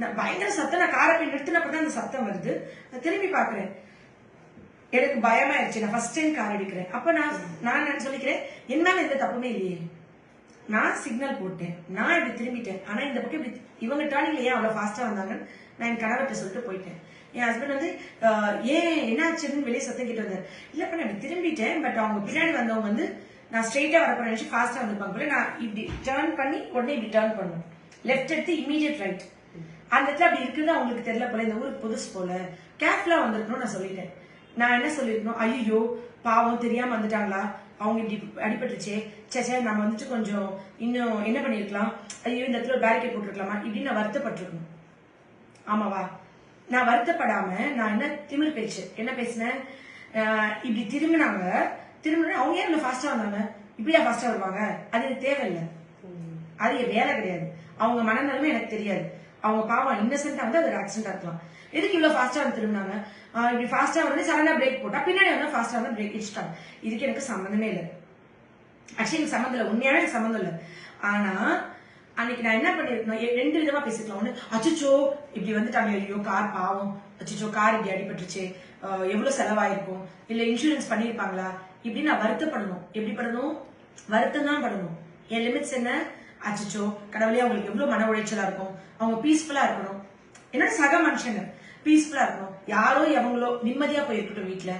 நான் பயங்கர சத்தம் நான் காரை போய் நிறுத்தினப்ப தான் அந்த சத்தம் வருது. நான் திரும்பி பாக்குறேன் எனக்கு பயமாயிருச்சு. நான் ஃபர்ஸ்ட் டைம் கார் எடுக்கிறேன். அப்ப நான் நான் சொல்லிக்கிறேன்? என்னால எந்த தப்புமே இல்லையே. நான் சிக்னல் போட்டேன். நான் இப்படி திரும்பிட்டேன். ஆனா இந்த பக்கம் இப்படி இவங்க டேர்னிங்ல ஏன் அவ்வளவு ஃபாஸ்டா வந்தாங்கன்னு நான் என் கணவர்கிட்ட சொல்லிட்டு போயிட்டேன். என் ஹஸ்பண்ட் வந்து ஏன் என்ன என்னாச்சுன்னு வெளியே சத்தம் கேட்டு வந்தார். இல்லப்பா நான் திரும்பிட்டேன் பட் அவங்க பின்னாடி வந்தவங்க வந்து நான் ஸ்ட்ரெயிட்டா வரப்போ போறேன் நினைச்சு ஃபாஸ்டா வந்திருப்பாங்க போல நான் இப்படி டேர்ன் பண்ணி உடனே இப்படி டேர்ன் பண்ணணும். லெஃப்ட் எடுத்து இமீடியட் ரைட் அந்த இடத்துல அப்படி இருக்குது அவங்களுக்கு தெரியல போல இந்த ஊருக்கு புதுசு போல. கேர்ஃபுல்லா வந்திருக்கணும் நான் சொல்லிட்டேன். நான் என்ன சொல்லியிருக்கணும்? ஐயோ பாவம் தெரியாம வந்துட்டாங்களா? அவங்க இப்படி அடிபட்டுருச்சே. சே சே நம்ம வந்துட்டு கொஞ்சம் இன்னும் என்ன பண்ணிருக்கலாம்? ஐயோ இந்த இடத்துல பேரிகேட் போட்டிருக்கலாமா? இப்படின்னு நான் வருத்தப்பட்டிருக்கணும். ஆமாவா? நான் வருத்தப்படாம நான் என்ன திமிர் பேச்சு? என்ன பேசினேன் இப்படி திரும்பினாங்க. திரும்பின அவங்க ஏன் இவ்வளவு ஃபாஸ்டா வந்தாங்க? இப்படியா ஃபாஸ்டா வருவாங்க? அது எனக்கு தேவையில்லை. அது என் வேலை கிடையாது. அவங்க மனநிலைமை எனக்கு தெரியாது. அவங்க பாவம் இன்னசென்டா வந்து அது ஒரு ஆக்சிடென்டா எதுக்கு இவ்வளவு ஃபாஸ்டா வந்து திரும்பினாங்க? இப்படி ஃபாஸ்டா வந்து சடனா பிரேக் போட்டா பின்னாடி வந்து ஃபாஸ்டா வந்து பிரேக் இடிச்சிட்டாங்க. இதுக்கு எனக்கு சம்மந்தமே இல்லை. ஆக்சுவலி எனக்கு சம்மந்தம் இல்லை. உண்மையாவே எனக்கு சம்மந்தம் இல்லை. ஆனா அன்னைக்கு நான் என்ன பண்ணிருக்கணும் ரெண்டு விதமா பேசிக்கலாம் ஒண்ணு அச்சுச்சோ இப்படி வந்துட்டாங்க ஐயோ கார் பாவம். அச்சுச்சோ கார் இப்படி அடிபட்டுருச்சு. எவ்வளவு செலவாயிருக்கும். இல்ல இன்சூரன்ஸ் பண்ணிருப்பாங்களா இப்படி நான் வருத்தப்படணும். எப்படி படணும்? வருத்தம் தான் படணும். என் லிமிட்ஸ் என்ன? அச்சுச்சோ கடவுளே அவங்களுக்கு எவ்வளவு மன உளைச்சலா இருக்கும். அவங்க பீஸ்ஃபுல்லா இருக்கணும். என்னோட சக மனுஷங்க பீஸ்ஃபுல்லா இருக்கணும். யாரோ எவங்களோ நிம்மதியா போயிருக்கட்டும் வீட்டுல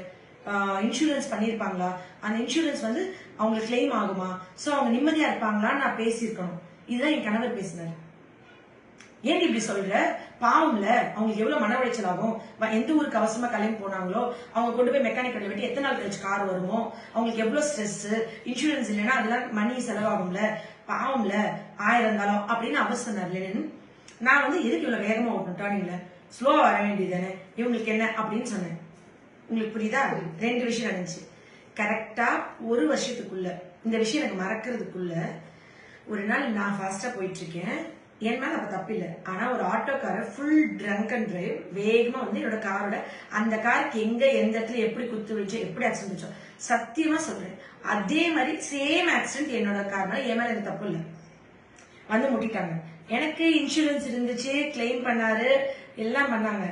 இன்சூரன்ஸ் பண்ணியிருப்பாங்களா? அந்த இன்சூரன்ஸ் வந்து அவங்களுக்கு கிளைம் ஆகுமா? ஸோ அவங்க நிம்மதியா இருப்பாங்களான்னு நான் பேசியிருக்கணும். இதுதான் என் கணவர் பேசினார். ஏன் இப்படி சொல்ற? பாவம்ல அவங்களுக்கு எவ்வளவு மன உளைச்சல் ஆகும் எந்த ஊருக்கு அவசரமா கிளம்பி போனாங்களோ அவங்க கொண்டு போய் மெக்கானிக் கடையில் விட்டு எத்தனை நாள் கழிச்சு கார் வருமோ அவங்களுக்கு எவ்வளவு ஸ்ட்ரெஸ் இன்சூரன்ஸ் இல்லைன்னா அதெல்லாம் மணி செலவாகும்ல பாவம்ல ஆயிரம் இருந்தாலும் அப்படின்னு அவர் சொன்னார் நான் வந்து எதுக்கு இவ்வளவு வேகமா ஓட்டணும் டேர்னிங்ல ஸ்லோவா வர வேண்டியதானே இவங்களுக்கு என்ன அப்படின்னு சொன்னேன். உங்களுக்கு புரியுதா? ரெண்டு விஷயம் நடந்துச்சு. கரெக்டா ஒரு வருஷத்துக்குள்ள இந்த விஷயம் எனக்கு மறக்கிறதுக்குள்ள ஒரு நாள் நான் ஃபாஸ்டா போயிட்டு இருக்கேன் என் மேல அப்ப தப்பு இல்ல. ஆனா ஒரு ஆட்டோக்காரர் ஃபுல் ட்ரங்க் அண்ட் டிரைவ் வேகமா வந்து என்னோட காரோட அந்த காருக்கு எங்க எந்த இடத்துல எப்படி குத்து விழுச்சோ எப்படி ஆக்சிடென்ட் வச்சோம் சத்தியமா சொல்றேன். அதே மாதிரி சேம் ஆக்சிடென்ட் என்னோட கார்னால என் மேல எனக்கு தப்பு இல்லை. வந்து முட்டிட்டாங்க. எனக்கு இன்சூரன்ஸ் இருந்துச்சு கிளைம் பண்ணாரு எல்லாம் பண்ணாங்க.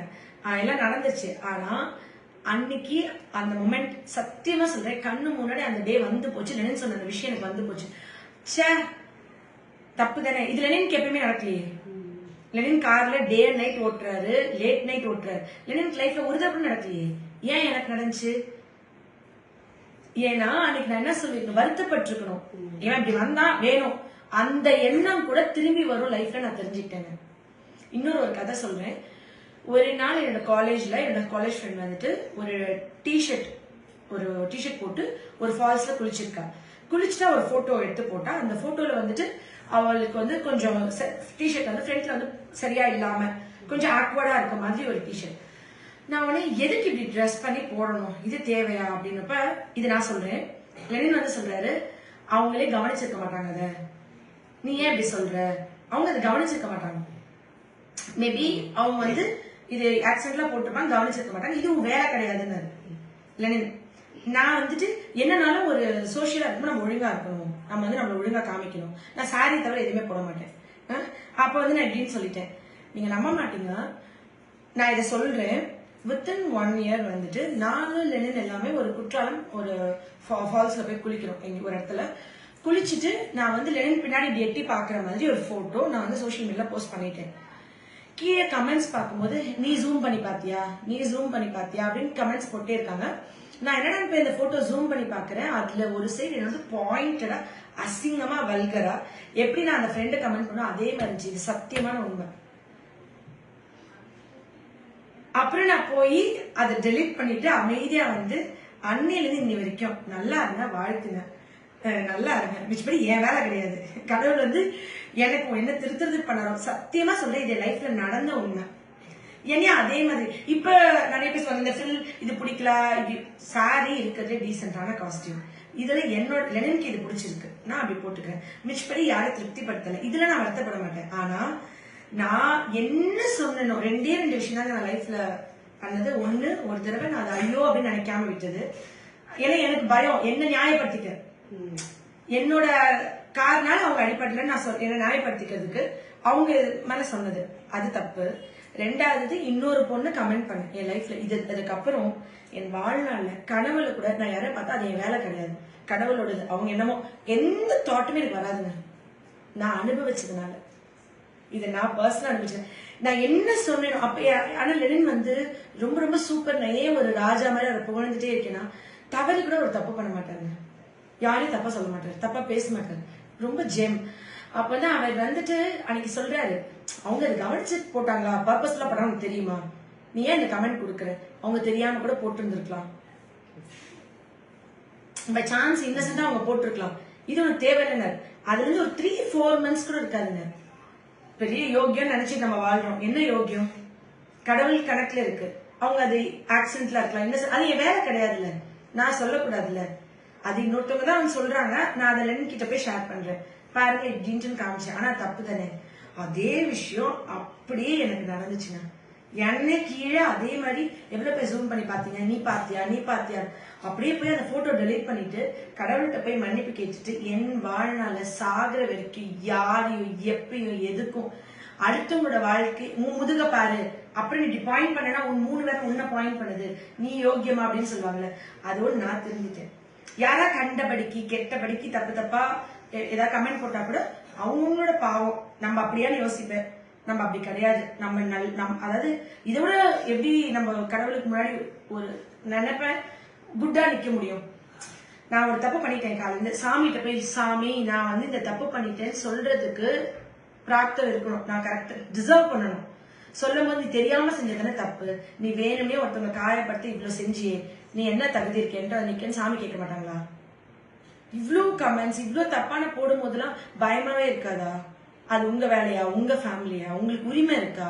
எல்லாம் நடந்துச்சு ஆனா அன்னைக்கு அந்த மொமெண்ட் சத்தியமா சொல்றேன் கண்ணு முன்னாடி அந்த டே வந்து போச்சு நினைச்சு சொன்ன அந்த விஷயம் எனக்கு வந்து போச்சு. ச்சே தப்பு தானே இது லெனின் எப்பயுமே நடக்கலையே. லெனின் கார்ல டே அண்ட் நைட் ஓட்டுறாரு லேட் நைட் ஓட்டுறாரு. லெனின் லைஃப்ல ஒரு தப்பு நடக்கலையே. ஏன் எனக்கு நடந்துச்சு? ஏன்னா அன்னைக்கு நான் என்ன சொல்லிருக்கேன் வருத்தப்பட்டிருக்கணும். இவன் இப்படி வந்தா வேணும். அந்த எண்ணம் கூட திரும்பி வரும் லைஃப்ல நான் தெரிஞ்சுக்கிட்டேங்க இன்னொரு ஒரு கதை சொல்றேன். ஒரு நாள் என்னோட காலேஜ்ல என்னோட காலேஜ் ஃப்ரெண்ட் வந்துட்டு ஒரு டிஷர்ட் ஒரு டிஷர்ட் போட்டு ஒரு ஃபால்ஸ்ல குளிச்சிருக்கா. குளிச்சுட்டா ஒரு போட்டோ எடுத்து போட்டா அந்த போட்டோல வந்துட்டு அவளுக்கு வந்து கொஞ்சம் டிஷர்ட் வந்து ஃப்ரண்ட்ல வந்து சரியா இல்லாம கொஞ்சம் ஆக்வர்டா இருக்க மாதிரி ஒரு டிஷர்ட் நான் உடனே எதுக்கு இப்படி ட்ரெஸ் பண்ணி போடணும்? இது தேவையா? அப்படின்னப்ப இது நான் சொல்றேன். லெனின் வந்து சொல்றாரு அவங்களே கவனிச்சிருக்க மாட்டாங்க அதை. நீ ஏன் இப்படி சொல்ற? அவங்க அதை கவனிச்சிருக்க மாட்டாங்க. மேபி அவங்க வந்து இது ஆக்சிடென்ட்லாம் போட்டிருப்பாங்க கவனிச்சிருக்க மாட்டாங்க. இதுவும் வேலை கிடையாதுன்னு. லெனின் நான் வந்துட்டு என்னனாலும் ஒரு சோஷியலா இருக்கும்போது நம்ம ஒழுங்கா இருக்கணும். நம்ம வந்து நம்மளை ஒழுங்கா காமிக்கணும். நான் சாரி தவிர எதுவுமே போட மாட்டேன். அப்போ வந்து நான் எப்படின்னு சொல்லிட்டேன். நீங்க நம்ப மாட்டீங்க நான் இதை சொல்றேன். வித்தின் ஒன் இயர் வந்துட்டு நானும் லெனின் எல்லாமே ஒரு குற்றாலம் ஒரு ஃபால்ஸ்ல போய் குளிக்கிறோம். எங்க ஒரு இடத்துல. குளிச்சுட்டு நான் வந்து லெனின் பின்னாடி எட்டி பாக்குற மாதிரி ஒரு போட்டோ நான் வந்து சோஷியல் மீடியால போஸ்ட் பண்ணிட்டேன். கீழே கமெண்ட்ஸ் பார்க்கும்போது நீ ஜூம் பண்ணி பாத்தியா நீ ஜூம் பண்ணி பாத்தியா அப்படின்னு கமெண்ட்ஸ் போட்டே இருக்காங்க. நான் என்னடா இப்ப இந்த போட்டோ ஜூம் பண்ணி பாக்குறேன்? அதுல ஒரு சைடு என்னோட பாயிண்டடா அசிங்கமா வல்கரா எப்படி நான் அந்த ஃப்ரெண்டு கமெண்ட் பண்ணோம் அதே மாதிரி இருந்துச்சு. இது சத்தியமான உண்மை. அப்புறம் நான் போய் அதை டெலீட் பண்ணிட்டு அமைதியா வந்து அன்னையிலிருந்து இன்னி வரைக்கும் நல்லா இருங்க வாழ்த்துங்க. நல்லா இருங்க. மிச்சபடி என் வேலை கிடையாது. கடவுள் வந்து எனக்கு என்ன திருத்துறதுக்கு பண்ணாரோ சத்தியமா சொல்றேன் இது லைஃப்ல நடந்த உண்மை. ஏன்னா அதே மாதிரி. இப்ப நிறைய பேர் சொல்றாங்க இந்த ஃபில் இது பிடிக்கல. இது சாரி இருக்கிறது டீசென்டான காஸ்டியூம் இதுல என்னோட லெனனுக்கு இது பிடிச்சிருக்கு. நான் அப்படி போட்டுக்கிறேன். மிச்சப்படி யாரும் திருப்திப்படுத்தல. இதுல நான் வருத்தப்பட மாட்டேன். ஆனா நான் என்ன சொன்னனோ ரெண்டே ரெண்டு விஷயம் தான் நான் லைஃப்ல பண்ணது. ஒண்ணு ஒரு தடவை நான் அதை ஐயோ அப்படின்னு நினைக்காம விட்டது. ஏன்னா எனக்கு பயம். என்ன நியாயப்படுத்திக்க. என்னோட காரணால அவங்க அடிப்படல நான் சொல் என்ன நியாயப்படுத்திக்கிறதுக்கு அவங்க மேலே சொன்னது. அது தப்பு. ரெண்டாவது இன்னொரு பொண்ணு கமெண்ட் பண்ணேன் என் லைஃப்ல இது அதுக்கப்புறம் என் வாழ்நாள்ல கனவுல கூட நான் யாரையும் பார்த்தா அது என் வேலை கிடையாது. கடவுளோடது அவங்க என்னமோ எந்த தாட்டுமே எனக்கு வராதுங்க. நான் அனுபவிச்சதுனால. இதை நான் பர்சனல் அனுபவிச்சேன். நான் என்ன சொன்னேன் அப்ப ஆனா லெனின் வந்து ரொம்ப ரொம்ப சூப்பர் நான் ஏன் ஒரு ராஜா மாதிரி அவரை புகழ்ந்துட்டே இருக்கேன்னா தவறு கூட ஒரு தப்பு பண்ண மாட்டாருங்க. யாரையும் தப்பா சொல்ல மாட்டாரு. தப்பா பேச மாட்டாரு. ரொம்ப ஜெம் அப்பதான் அவர் வந்துட்டு அன்னைக்கு சொல்றாரு அவங்க அதை கவனிச்சு போட்டாங்களா? பர்பஸ்ல படம் தெரியுமா? நீ ஏன் இந்த கமெண்ட் கொடுக்குற? அவங்க தெரியாம கூட போட்டிருந்திருக்கலாம். பை சான்ஸ் இன்னசென்டா அவங்க போட்டிருக்கலாம். இது ஒரு தேவையில்லைனர் அதுல இருந்து ஒரு த்ரீ ஃபோர் மந்த்ஸ் கூட இருக்காதுங்க. பெரிய யோகியம் நினைச்சு நம்ம வாழ்றோம். என்ன யோகியம்? கடவுள் கணக்குல இருக்கு. அவங்க அது ஆக்சிடென்ட்ல இருக்கலாம். இன்னசென்ட் அது என் வேலை கிடையாதுல்ல. நான் சொல்லக்கூடாதுல்ல. அது இன்னொருத்தவங்க தான் அவங்க சொல்றாங்க. நான் அதை லென் கிட்ட போய் ஷேர் பண்றேன். பாருங்க இப்படின்ட்டு காமிச்சேன். ஆனா தப்பு தானே. அதே விஷயம் அப்படியே எனக்கு நடந்துச்சுங்க. என்னை கீழே அதே மாதிரி எவ்வளவு பேர் ஜூம் பண்ணி பாத்தீங்க நீ பாத்தியா நீ பாத்தியா அப்படியே போய் அந்த போட்டோ டெலீட் பண்ணிட்டு கடவுள்கிட்ட போய் மன்னிப்பு கேட்டுட்டு என் வாழ்நாள சாகிற வரைக்கும் யாரையும் எப்பயும் எதுக்கும் அடுத்தவங்களோட வாழ்க்கை உன் முதுக பாரு. அப்படி நீ பாயிண்ட் பண்ணனா உன் மூணு பேரும் உன்ன பாயிண்ட் பண்ணுது. நீ யோக்கியமா அப்படின்னு சொல்லுவாங்கல்ல. அதோடு நான் தெரிஞ்சுட்டேன் யாரா கண்டபடிக்கு கெட்டபடிக்கு தப்பு தப்பா ஏதாவது கமெண்ட் போட்டா கூட அவங்களோட பாவம். நம்ம அப்படியான்னு யோசிப்பேன். நம்ம அப்படி கிடையாது. நம்ம நல் நம் அதாவது இதை விட எப்படி நம்ம கடவுளுக்கு முன்னாடி ஒரு நினைப்பேன் குட்டா நிக்க முடியும்? நான் ஒரு தப்பு பண்ணிட்டேன் காலையில. சாமிகிட்ட போய் சாமி நான் வந்து இந்த தப்பு பண்ணிட்டேன் சொல்றதுக்கு பிராப்தம் இருக்கணும். நான் கரெக்ட் டிசர்வ் பண்ணணும். சொல்லும் போது நீ தெரியாம செஞ்சதுன்னு தப்பு. நீ வேணும்னே ஒருத்தவங்க காயப்படுத்தி இவ்வளவு செஞ்சியே. நீ என்ன தகுதி இருக்கேன்ட்டு அதை நிக்கன்னு சாமி கேட்க மாட்டாங்களா? இவ்வளோ கமெண்ட்ஸ் இவ்வளோ தப்பான போடும் போதெல்லாம் பயமாவே இருக்காதா? அது உங்க வேலையா? உங்க ஃபேமிலியா உங்களுக்கு உரிமை இருக்கா?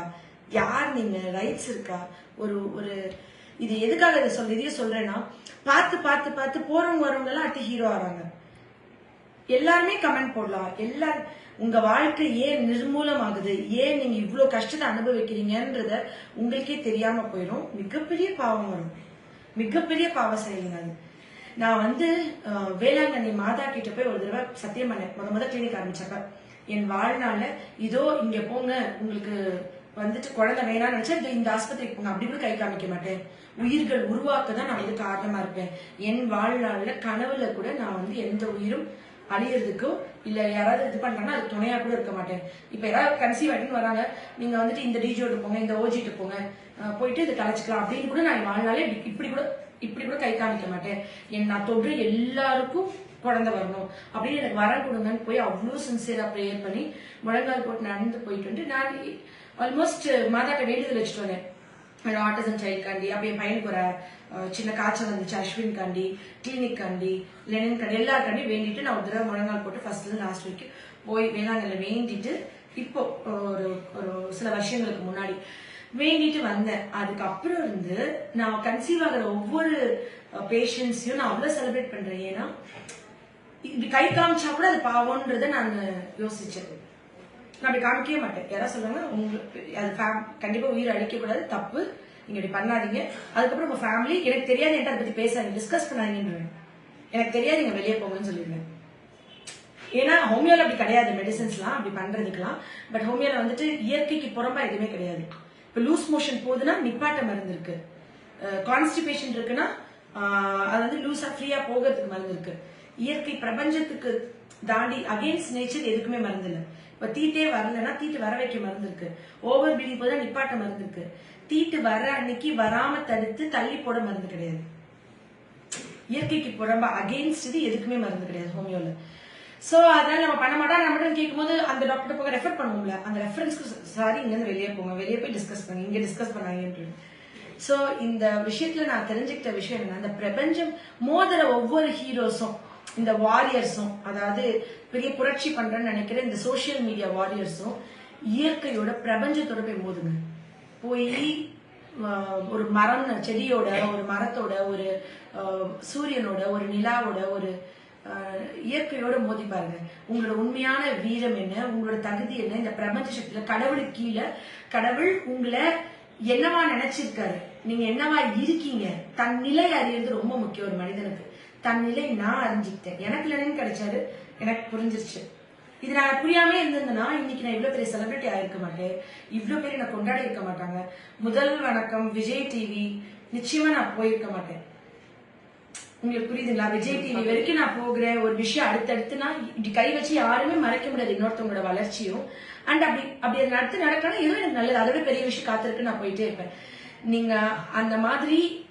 யார் நீங்க? ரைட்ஸ் இருக்கா? ஒரு ஒரு இது எதுக்காக இதை சொல்ல இதையே சொல்றேன்னா பார்த்து பார்த்து பார்த்து போறவங்க வரவங்க எல்லாம் அடுத்து ஹீரோ ஆறாங்க. எல்லாருமே கமெண்ட் போடலாம். எல்லாரும் உங்க வாழ்க்கை ஏன் நிர்மூலமாகுது? ஏன் நீங்க இவ்வளவு கஷ்டத்தை அனுபவிக்கிறீங்கன்றத உங்களுக்கே தெரியாம போயிடும். மிகப்பெரிய பாவம் வரும். மிகப்பெரிய பாவ செயலுங்க அது நான் வந்து வேளாங்கண்ணி மாதா கிட்ட போய் ஒரு தடவை சத்தியம் பண்ணேன். முத முத கிளினிக் ஆரம்பிச்சப்ப என் வாழ்நாள்ல இதோ இங்க போங்க உங்களுக்கு வந்துட்டு குழந்தை வேணாம்னு நினைச்சா இந்த ஆஸ்பத்திரிக்கு போங்க. அப்படி கூட கை காமிக்க மாட்டேன். உயிர்கள் உருவாக்க தான் நான் வந்து காரணமா இருப்பேன். என் வாழ்நாள்ல கனவுல கூட நான் வந்து எந்த உயிரும் அழியறதுக்கோ இல்ல யாராவது இது பண்றாங்கன்னா அது துணையா கூட இருக்க மாட்டேன். இப்ப யாராவது கன்சீவ் ஆயிட்டுன்னு வராங்க நீங்க வந்துட்டு இந்த டிஜியோட போங்க இந்த ஓஜிட்டு போங்க போயிட்டு இதை கலைச்சிக்கலாம் அப்படின்னு கூட நான் வாழ்நாளே இப்படி- இப்படி கூட இப்படி கூட கை காமிக்க மாட்டேன். என் நான் தொடுற எல்லாருக்கும் குழந்தை வரணும். அப்படின்னு எனக்கு வர கொடுங்கன்னு போய் அவ்வளோ சின்சியரா ப்ரேயர் பண்ணி முழங்கால் போட்டு நடந்து போயிட்டு வந்து நான் ஆல்மோஸ்ட் மாதாட்ட வேண்டுதல் வச்சுட்டு வந்தேன். ஆட்டிசம் சைல்ட் காண்டி அப்ப என் பையனுக்கு ஒரு சின்ன காய்ச்சல் வந்துச்சு அஸ்வின் காண்டி கிளினிக் காண்டி லெனின் காண்டி எல்லாருக்காண்டி வேண்டிட்டு நான் ஒரு தடவை முழங்கால் போட்டு ஃபர்ஸ்ட்ல லாஸ்ட் வீக் போய் வேளாங்கல்ல வேண்டிட்டு இப்போ ஒரு ஒரு சில வருஷங்களுக்கு முன்னாடி வேண்டிட்டு வந்தேன். அதுக்கப்புறம் இருந்து நான் கன்சீவ் ஆகிற ஒவ்வொரு பேஷண்ட்ஸையும் நான் அவ்வளவு செலிப்ரேட் பண்றேன். ஏன்னா இப்படி கை காமிச்சா கூட அது பாவம்ன்றத நான் யோசிச்சது. நான் அப்படி காமிக்கவே மாட்டேன். யாராவது சொல்லுவாங்க உங்களுக்கு அது கண்டிப்பா உயிர் அழிக்கக்கூடாது தப்பு. நீங்க இப்படி பண்ணாதீங்க. அதுக்கப்புறம் உங்க ஃபேமிலி எனக்கு தெரியாது என்கிட்ட அதை பத்தி பேசாதீங்க. டிஸ்கஸ் பண்ணாதீங்கன்றேன். எனக்கு தெரியாது நீங்க வெளியே போங்கன்னு சொல்லிடுவேன் ஏன்னா ஹோமியோல அப்படி கிடையாது. மெடிசன்ஸ்லாம் அப்படி பண்றதுக்கெல்லாம். பட் ஹோமியோல வந்துட்டு இயற்கைக்கு புறம்பா எதுவுமே கிடையாது. இப்போ லூஸ் மோஷன் போகுதுன்னா நிப்பாட்ட மருந்து இருக்கு. கான்ஸ்டிபேஷன் இருக்குன்னா அது வந்து லூஸா ஃப்ரீயா போகிறதுக்கு மருந்து இருக்கு. இயற்கை பிரபஞ்சத்துக்கு தாண்டி அகேன்ஸ்ட் நேச்சர் எதுக்குமே மருந்து இல்லை. இப்போ தீட்டே வரலன்னா தீட்டு வர வைக்க மருந்து இருக்கு. ஓவர் ப்ளீடிங் போது நிப்பாட்ட மருந்து இருக்கு. தீட்டு வர அன்னைக்கு வராம தடுத்து தள்ளி போட மருந்து கிடையாது. இயற்கைக்கு புறம்பா அகேன்ஸ்ட் இது எதுக்குமே மருந்து கிடையாது ஹோமியோல. சோ அதனால நம்ம பண்ண மாட்டோம். நம்ம கேட்கும்போது அந்த டாக்டர் போக ரெஃபர் பண்ணுவோம்ல. அந்த ரெஃபரன்ஸ்க்கு சாரி இங்க இருந்து வெளியே போங்க. வெளியே போய் டிஸ்கஸ் பண்ணுங்க. இங்க டிஸ்கஸ் பண்ணாங்கன்னு சோ இந்த விஷயத்துல நான் தெரிஞ்சுக்கிட்ட விஷயம் என்ன அந்த பிரபஞ்சம் மோதிர ஒவ்வொரு ஹீரோஸும் இந்த வாரியர்ஸும் அதாவது பெரிய புரட்சி பண்றேன்னு நினைக்கிற இந்த சோஷியல் மீடியா வாரியர்ஸும் இயற்கையோட பிரபஞ்சத்தோட போய் மோதுங்க. போய் ஒரு மரம் செடியோட ஒரு மரத்தோட ஒரு சூரியனோட ஒரு நிலாவோட ஒரு இயற்கையோட மோதி பாருங்க. உங்களோட உண்மையான வீரம் என்ன? உங்களோட தகுதி என்ன? இந்த பிரபஞ்ச சக்தியில கடவுளுக்கு கீழே கடவுள் உங்களை என்னவா நினைச்சிருக்காரு? நீங்க என்னவா இருக்கீங்க? தன் நிலை அறியறது ரொம்ப முக்கியம் ஒரு மனிதனுக்கு. தன் நிலை நான் அறிஞ்சுக்கிட்டேன். எனக்கு லெனின் கிடைச்சாரு. எனக்கு புரிஞ்சிருச்சு. இது நான் புரியாம இருந்திருந்தேன்னா இன்னைக்கு நான் இவ்வளவு பெரிய செலிபிரிட்டி ஆயிருக்க மாட்டேன். இவ்வளவு பேர் என்ன கொண்டாடி இருக்க மாட்டாங்க. முதல் வணக்கம் விஜய் டிவி நிச்சயமா நான் போயிருக்க மாட்டேன். உங்களுக்கு புரியுதுங்களா? விஜய் டிவி வரைக்கும் நான் போகிறேன் ஒரு விஷயம் அடுத்தடுத்து நான் இப்படி கை வச்சு யாருமே மறைக்க முடியாது. இன்னொருத்தவங்களோட வளர்ச்சியும். அண்ட் அப்படி அப்படி அதை நடத்து நடக்கணும் இதுவும் எனக்கு நல்லது. அதோட பெரிய விஷயம். காத்திருக்கு நான் போயிட்டே இருப்பேன். நீங்க அந்த மாதிரி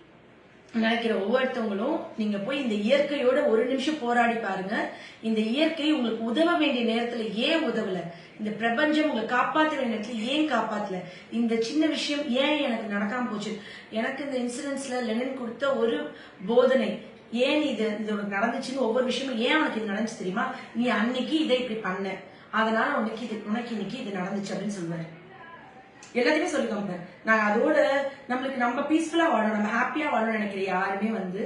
நினைக்கிற ஒவ்வொருத்தவங்களும் நீங்க போய் இந்த இயற்கையோட ஒரு நிமிஷம் போராடி பாருங்க. இந்த இயற்கை உங்களுக்கு உதவ வேண்டிய நேரத்துல ஏன் உதவல? இந்த பிரபஞ்சம் உங்களை காப்பாற்ற வேண்டிய நேரத்துல ஏன் காப்பாத்தல? இந்த சின்ன விஷயம் ஏன் எனக்கு நடக்காம போச்சு? எனக்கு இந்த இன்சிடென்ட்ஸ்ல லெனின் கொடுத்த ஒரு போதனை ஏன் இது இது உனக்கு நடந்துச்சுன்னு ஒவ்வொரு விஷயமும் ஏன் உனக்கு இது நடந்துச்சு தெரியுமா? நீ அன்னைக்கு இதை இப்படி பண்ண. அதனால உனக்கு இது உனக்கு இன்னைக்கு இது நடந்துச்சு அப்படின்னு சொல்லுவாரு. எல்லாத்தையுமே சொல்லி காமிப்பேன் நாங்க அதோட நம்மளுக்கு நம்ம பீஸ்ஃபுல்லா வாழணும் நம்ம ஹாப்பியா வாழணும்னு நினைக்கிற யாருமே வந்து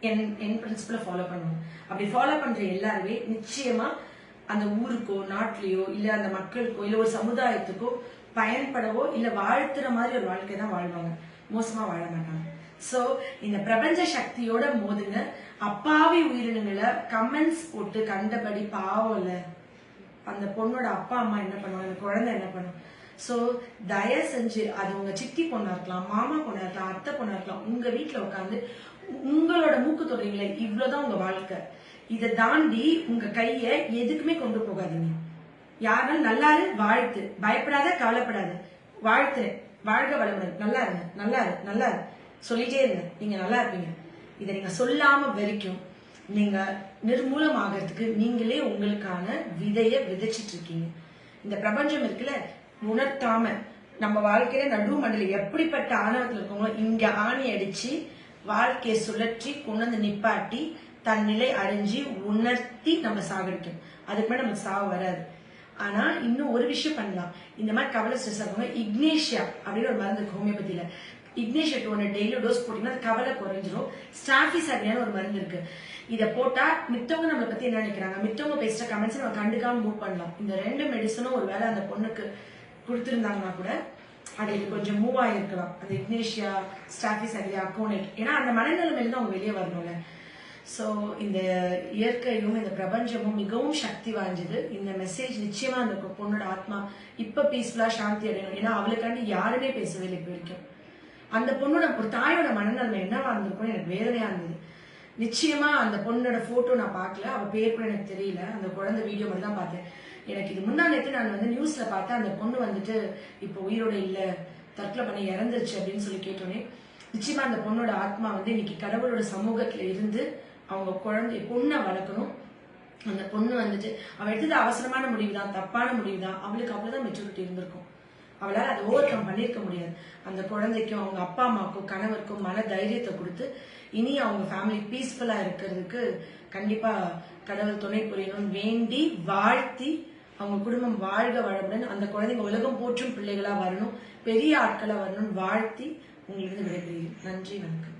என் என் பிரின்சிபலை ஃபாலோ பண்ணுவோம் அப்படி ஃபாலோ பண்ற எல்லாருமே நிச்சயமா அந்த ஊருக்கோ நாட்டிலேயோ இல்ல அந்த மக்களுக்கோ இல்ல ஒரு சமுதாயத்துக்கோ பயன்படவோ இல்ல வாழ்த்துற மாதிரி ஒரு வாழ்க்கை தான் வாழ்வாங்க. மோசமா வாழ மாட்டாங்க. சோ இந்த பிரபஞ்ச சக்தியோட மோதுங்க அப்பாவி உயிரினங்களை கமெண்ட்ஸ் போட்டு கண்டபடி பாவம்ல அந்த பொண்ணோட அப்பா அம்மா என்ன பண்ணுவாங்க? அந்த குழந்தை என்ன பண்ணும்? சோ தயவு செஞ்சு அது உங்க சித்தி பொண்ணா இருக்கலாம் மாமா பொண்ணா இருக்கலாம் அத்தை பொண்ணா இருக்கலாம் உங்க வீட்டில் உட்காந்து உங்களோட மூக்கு தொடரிங்களே இவ்வளவுதான் உங்க வாழ்க்கை. இதை தாண்டி உங்க கைய எதுக்குமே கொண்டு போகாதீங்க. யாருனாலும் நல்லா இரு வாழ்த்து. பயப்படாத கவலைப்படாத. வாழ்த்து வாழ்க வளமுடன். நல்லா இருங்க. நல்லா இரு. நல்லா இரு. சொல்லிட்டே இருங்க. நீங்க நல்லா இருப்பீங்க. இதை நீங்க சொல்லாம வரைக்கும் நீங்க நிர்மூலமாகறதுக்கு நீங்களே உங்களுக்கான விதைய விதைச்சிட்டு இருக்கீங்க. இந்த பிரபஞ்சம் இருக்குல்ல உணர்த்தாம நம்ம வாழ்க்கையில நடு மண்டல எப்படிப்பட்ட ஆணவத்தில் இருக்கவங்களோ இங்க ஆணி அடிச்சு வாழ்க்கையை சுழற்றி கொண்டு வந்து நிப்பாட்டி தன் நிலை அறிஞ்சு உணர்த்தி நம்ம சாகடிக்கும். அதுக்கு மேல நமக்கு சாவு வராது. ஆனா இன்னும் ஒரு விஷயம் பண்ணலாம். இந்த மாதிரி கவலை ஸ்ட்ரெஸ் ஆகுங்க இக்னேஷியா அப்படின்னு ஒரு மருந்து ஹோமியோபதியில இக்னேஷியா ஒன்று டெய்லி டோஸ் போட்டிங்கன்னா அது கவலை குறைஞ்சிரும். ஸ்டாஃபி சரியான ஒரு மருந்து இருக்கு. இதை போட்டா மித்தவங்க நம்மளை பத்தி என்ன நினைக்கிறாங்க? மித்தவங்க பேசுற கமெண்ட்ஸ் நம்ம கண்டுக்காம மூவ் பண்ணலாம். இந்த ரெண்டு மெடிசனும் ஒரு வேளை அந்த பொண்ணுக்கு கொடுத்துருந்தாங்கன்னா கூட அது கொஞ்சம் மூவ் ஆகிருக்கலாம் அந்த இக்னேஷியா ஸ்டாஃபி சரியா அக்கௌண்ட் ஏன்னா அந்த மனநிலைமையில தான் அவங்க வெளியே வரணும்ல. ஸோ இந்த இயற்கையும் இந்த பிரபஞ்சமும் மிகவும் சக்தி வாய்ஞ்சது இந்த மெசேஜ் நிச்சயமா அந்த பொண்ணோட ஆத்மா இப்ப பீஸ்ஃபுல்லா சாந்தி அடையணும். ஏன்னா அவளுக்காண்டி யாருமே பேசவே இல்லை இப்போ வரைக்கும். அந்த பொண்ணோட ஒரு தாயோட மனநிலைமை என்னவா இருந்திருக்கும் எனக்கு வேதனையா இருந்தது. நிச்சயமா அந்த பொண்ணோட போட்டோ நான் பார்க்கல. அவ பேர் கூட எனக்கு தெரியல. அந்த குழந்தை வீடியோ மட்டும் தான் பார்த்தேன். எனக்கு இது முன்னாடி நான் வந்து நியூஸ்ல பார்த்தேன். அந்த பொண்ணு வந்துட்டு இப்போ உயிரோட இல்ல. தற்கொலை பண்ணி இறந்துருச்சு அப்படின்னு சொல்லி கேட்டோன்னே நிச்சயமா அந்த பொண்ணோட ஆத்மா வந்து இன்னைக்கு கடவுளோட சமூகத்துல இருந்து அவங்க குழந்தை பொண்ணை வளர்க்கணும். அந்த பொண்ணு வந்துட்டு அவ எடுத்தது அவசரமான முடிவு தான் தப்பான முடிவு தான் அவளுக்கு அவ்வளவுதான் மெச்சூரிட்டி இருந்திருக்கும். அவளால் அதை ஓவர் கம் பண்ணியிருக்க முடியாது. அந்த குழந்தைக்கும் அவங்க அப்பா அம்மாவுக்கும் கணவருக்கும் மன தைரியத்தை கொடுத்து இனி அவங்க ஃபேமிலி பீஸ்ஃபுல்லாக இருக்கிறதுக்கு கண்டிப்பாக கடவுள் துணை புரியணும்னு வேண்டி வாழ்த்தி அவங்க குடும்பம் வாழ்க வளமுடன் அந்த குழந்தைங்க உலகம் போற்றும் பிள்ளைகளாக வரணும் பெரிய ஆட்களாக வரணும்னு வாழ்த்தி உங்களுக்கு விடைபெறுகிறேன். நன்றி வணக்கம்.